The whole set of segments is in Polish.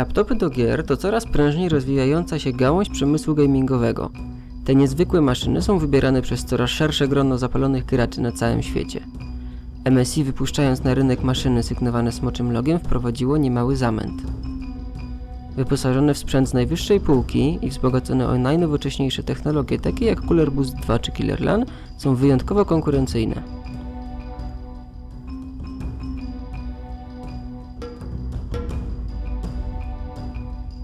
Laptopy do gier to coraz prężniej rozwijająca się gałąź przemysłu gamingowego. Te niezwykłe maszyny są wybierane przez coraz szersze grono zapalonych graczy na całym świecie. MSI wypuszczając na rynek maszyny sygnowane smoczym logiem wprowadziło niemały zamęt. Wyposażone w sprzęt z najwyższej półki i wzbogacone o najnowocześniejsze technologie takie jak Cooler Boost 2 czy Killer LAN są wyjątkowo konkurencyjne.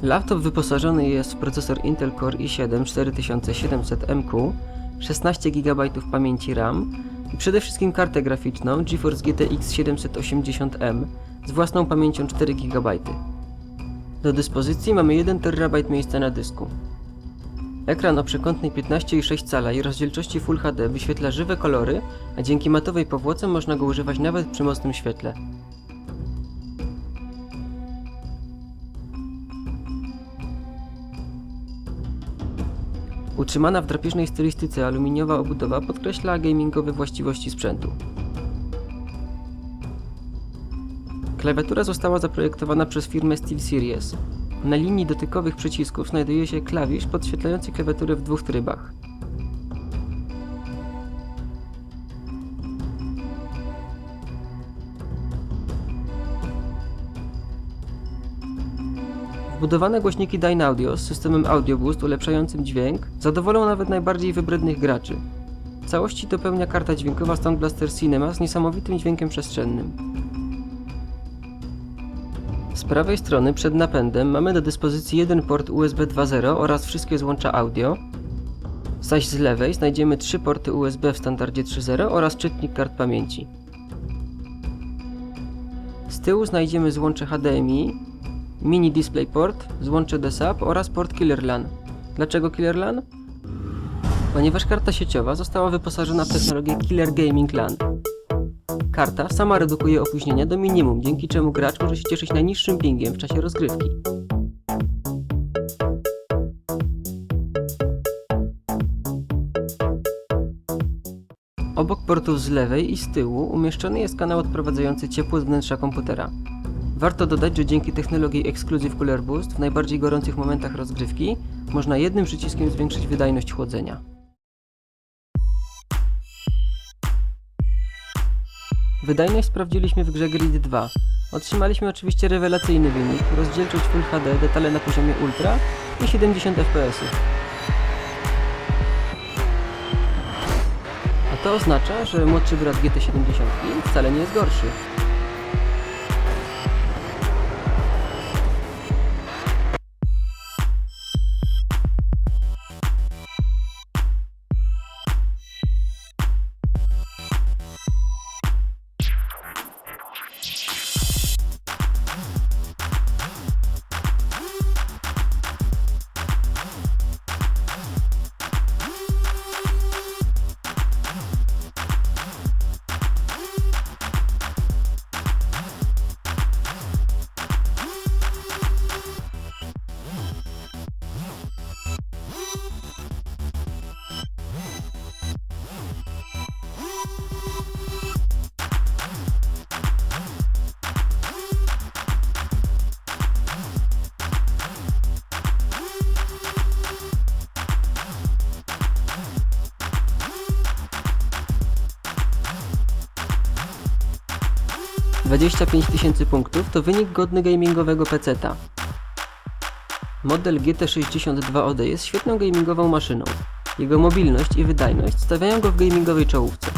Laptop wyposażony jest w procesor Intel Core i7 4700MQ, 16 GB pamięci RAM i przede wszystkim kartę graficzną GeForce GTX 780M z własną pamięcią 4 GB. Do dyspozycji mamy 1 TB miejsca na dysku. Ekran o przekątnej 15,6 cala i rozdzielczości Full HD wyświetla żywe kolory, a dzięki matowej powłoce można go używać nawet przy mocnym świetle. Utrzymana w drapieżnej stylistyce aluminiowa obudowa podkreśla gamingowe właściwości sprzętu. Klawiatura została zaprojektowana przez firmę SteelSeries. Na linii dotykowych przycisków znajduje się klawisz podświetlający klawiaturę w dwóch trybach. Wbudowane głośniki Dynaudio z systemem Audio Boost ulepszającym dźwięk zadowolą nawet najbardziej wybrednych graczy. Całości dopełnia karta dźwiękowa Sound Blaster Cinema z niesamowitym dźwiękiem przestrzennym. Z prawej strony przed napędem mamy do dyspozycji jeden port USB 2.0 oraz wszystkie złącza audio, zaś z lewej znajdziemy trzy porty USB w standardzie 3.0 oraz czytnik kart pamięci. Z tyłu znajdziemy złącze HDMI, mini DisplayPort, złącze DSAP oraz port Killer LAN. Dlaczego Killer LAN? Ponieważ karta sieciowa została wyposażona w technologię Killer Gaming LAN. Karta sama redukuje opóźnienia do minimum, dzięki czemu gracz może się cieszyć najniższym pingiem w czasie rozgrywki. Obok portów z lewej i z tyłu umieszczony jest kanał odprowadzający ciepło z wnętrza komputera. Warto dodać, że dzięki technologii Exclusive Cooler Boost w najbardziej gorących momentach rozgrywki można jednym przyciskiem zwiększyć wydajność chłodzenia. Wydajność sprawdziliśmy w grze Grid 2. Otrzymaliśmy oczywiście rewelacyjny wynik, rozdzielczość Full HD, detale na poziomie Ultra i 70 fps. A to oznacza, że młodszy brat GT70 wcale nie jest gorszy. Dwadzieścia tysięcy punktów to wynik godny gamingowego peceta. Model GT62OD jest świetną gamingową maszyną. Jego mobilność i wydajność stawiają go w gamingowej czołówce.